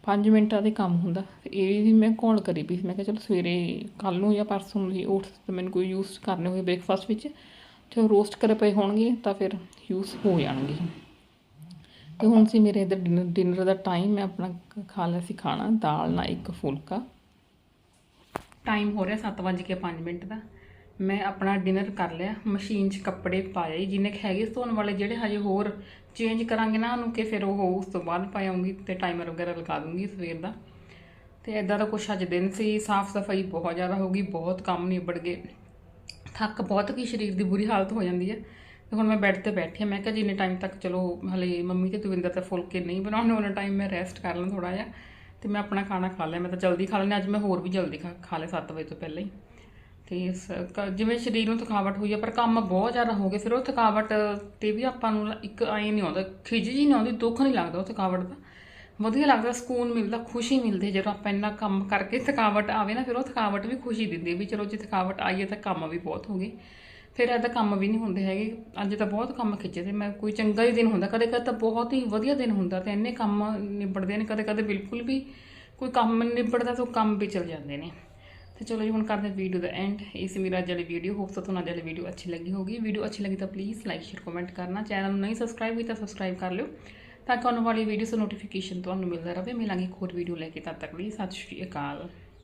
5 ਮਿੰਟਾਂ ਦੇ ਕੰਮ ਹੁੰਦਾ। ਇਹ ਵੀ ਮੈਂ ਕਾਲ ਕਰੀ ਵੀ ਮੈਂ ਕਿਹਾ ਚਲੋ ਸਵੇਰੇ ਕੱਲ ਨੂੰ ਜਾਂ ਪਰਸੋਂ ਨੂੰ ਓਟਸ ਤੇ ਮੈਨੂੰ ਕੋਈ ਯੂਜ਼ ਕਰਨੇ ਹੋਏ ਬ੍ਰੇਕਫਾਸਟ ਵਿੱਚ। ਤੇ ਰੋਸਟ ਕਰੇ ਪਏ ਹੋਣਗੇ ਤਾਂ ਫਿਰ ਯੂਜ਼ ਹੋ ਜਾਣਗੇ। ਤੇ ਹੁਣ ਸੀ ਮੇਰੇ ਇਧਰ ਡਿਨਰ ਦਾ ਟਾਈਮ ਮੈਂ ਆਪਣਾ ਖਾ ਲਿਆ ਸੀ ਖਾਣਾ, ਦਾਲ ਨਾਲ ਇੱਕ ਫੁਲਕਾ। ਟਾਈਮ ਹੋ ਰਿਹਾ 7:05 ਮਿੰਟ ਦਾ। ਮੈਂ ਆਪਣਾ ਡਿਨਰ ਕਰ ਲਿਆ, ਮਸ਼ੀਨ 'ਚ ਕੱਪੜੇ ਪਾਏ ਜਿੰਨੇ ਕੁ ਹੈਗੇ ਧੋਣ ਵਾਲੇ ਜਿਹੜੇ ਹਜੇ ਹੋਰ ਚੇਂਜ ਕਰਾਂਗੇ ਨਾ ਉਹਨੂੰ ਕਿ ਫਿਰ ਉਹ ਉਸ ਤੋਂ ਬਾਅਦ ਪਾਉਂਗੀ ਤੇ ਟਾਈਮਰ ਵਗੈਰਾ ਲਗਾ ਦੂੰਗੀ ਸਵੇਰ ਦਾ। ਤੇ ਐਦਾਂ ਦਾ ਕੁਛ ਅੱਜ ਦਿਨ ਸੀ ਸਾਫ਼ ਸਫ਼ਾਈ ਬਹੁਤ ਜ਼ਿਆਦਾ ਹੋ ਗਈ, ਬਹੁਤ ਕੰਮ ਨਿਬੜ ਗਏ। ਥੱਕ ਬਹੁਤ ਕੀ ਸਰੀਰ ਦੀ ਬੁਰੀ ਹਾਲਤ ਹੋ ਜਾਂਦੀ ਹੈ। ਤੇ ਹੁਣ ਮੈਂ ਬੈੱਡ ਤੇ ਬੈਠੀ ਹਾਂ, ਮੈਂ ਕਿਹਾ ਜਿੰਨੇ ਟਾਈਮ ਤੱਕ ਚਲੋ ਹਲੇ ਮੰਮੀ ਤੇ ਦਵਿੰਦਰ ਤਾਂ ਫੁਲਕੇ ਨਹੀਂ ਬਣਾਉਣੇ, ਉਹਨਾਂ ਟਾਈਮ ਮੈਂ ਰੈਸਟ ਕਰ ਲਾਂ ਥੋੜਾ ਜਿਹਾ ਤੇ ਮੈਂ ਆਪਣਾ ਖਾਣਾ ਖਾ ਲਿਆ। ਮੈਂ ਤਾਂ ਜਲਦੀ ਖਾ ਲੈਣਾ ਅੱਜ ਮੈਂ ਹੋਰ ਵੀ ਜਲਦੀ ਖਾ ਖਾ ਲਿਆ 7 ਵਜੇ ਤੋਂ ਪਹਿਲਾਂ ਹੀ। ਤੇ ਇਸ ਕ- ਜਿਵੇਂ ਸਰੀਰ ਨੂੰ ਥਕਾਵਟ ਹੋਈ ਆ, ਪਰ ਕੰਮ ਬਹੁਤ ਜ਼ਿਆਦਾ ਹੋ ਗਏ। ਫਿਰ ਉਹ ਥਕਾਵਟ ਤੇ ਵੀ ਆਪਾਂ ਨੂੰ ਇੱਕ ਆਏ ਨਹੀਂ ਆਉਂਦਾ ਖਿਜ ਜੀ ਨਹੀਂ ਆਉਂਦੀ, ਦੁੱਖ ਨਹੀਂ ਲੱਗਦਾ ਉਹ ਥਕਾਵਟ ਦਾ। ਵਧੀਆ ਲੱਗਦਾ, ਸਕੂਨ ਮਿਲਦਾ, ਖੁਸ਼ੀ ਮਿਲਦੀ ਜਦੋਂ ਆਪਾਂ ਇੰਨਾ ਕੰਮ ਕਰਕੇ ਥਕਾਵਟ ਆਵੇ ਨਾ, ਫਿਰ ਉਹ ਥਕਾਵਟ ਵੀ ਖੁਸ਼ੀ ਦਿੰਦੀ ਵੀ ਚਲੋ ਜੇ ਥਕਾਵਟ ਆਈ ਹੈ ਤਾਂ ਕੰਮ ਵੀ ਬਹੁਤ ਹੋ ਗਏ। ਫਿਰ ਇਹਦਾ ਕੰਮ ਵੀ ਨਹੀਂ ਹੁੰਦੇ ਹੈਗੇ। ਅੱਜ ਤਾਂ ਬਹੁਤ ਕੰਮ ਖਿੱਚੇ ਤੇ ਮੈਂ ਕੋਈ ਚੰਗਾ ਹੀ ਦਿਨ ਹੁੰਦਾ। ਕਦੇ ਕਦੇ ਤਾਂ ਬਹੁਤ ਹੀ ਵਧੀਆ ਦਿਨ ਹੁੰਦਾ ਤੇ ਇੰਨੇ ਕੰਮ ਨਿਬੜਦੇ ਨੇ ਕਦੇ ਕਦੇ ਬਿਲਕੁਲ ਵੀ ਕੋਈ ਕੰਮ ਨਿਬੜਦਾ ਤਾਂ ਉਹ ਕੰਮ ਵੀ ਚਲ ਜਾਂਦੇ ਨੇ। ਤੇ ਚਲੋ ਜੀ, ਹੁਣ ਕਰਦੇ ਵੀਡੀਓ ਦਾ ਐਂਡ ਇਸ ਸੀ ਮੇਰਾ ਅੱਜ ਵਾਲੀ ਵੀਡੀਓ ਹੋਪ ਸੋ ਤੁਹਾਨੂੰ ਅੱਜ ਵਾਲੀ ਵੀਡੀਓ ਅੱਛੀ ਲੱਗੀ ਹੋਗੀ ਵੀਡੀਓ ਅੱਛੀ ਲੱਗੀ ਤਾਂ ਪਲੀਜ਼ ਲਾਈਕ ਸ਼ੇਅਰ ਕਮੈਂਟ ਕਰਨਾ। ਚੈਨਲ ਨੂੰ ਨਹੀਂ ਸਬਸਕ੍ਰਾਈਬ ਕੀਤਾ ਸਬਸਕ੍ਰਾਈਬ ਕਰ ਲਿਓ। ਤਾਂ ਕਿ ਆਉਣ ਵਾਲੀ ਵੀਡੀਓ ਦਾ ਨੋਟੀਫਿਕੇਸ਼ਨ ਤੁਹਾਨੂੰ ਮਿਲਦਾ ਰਹੇ। ਮਿਲਾਂਗੇ ਇੱਕ ਹੋਰ ਵੀਡੀਓ ਲੈ ਕੇ, ਤਦ ਤੱਕ ਲਈ ਸਤਿ ਸ਼੍ਰੀ ਅਕਾਲ।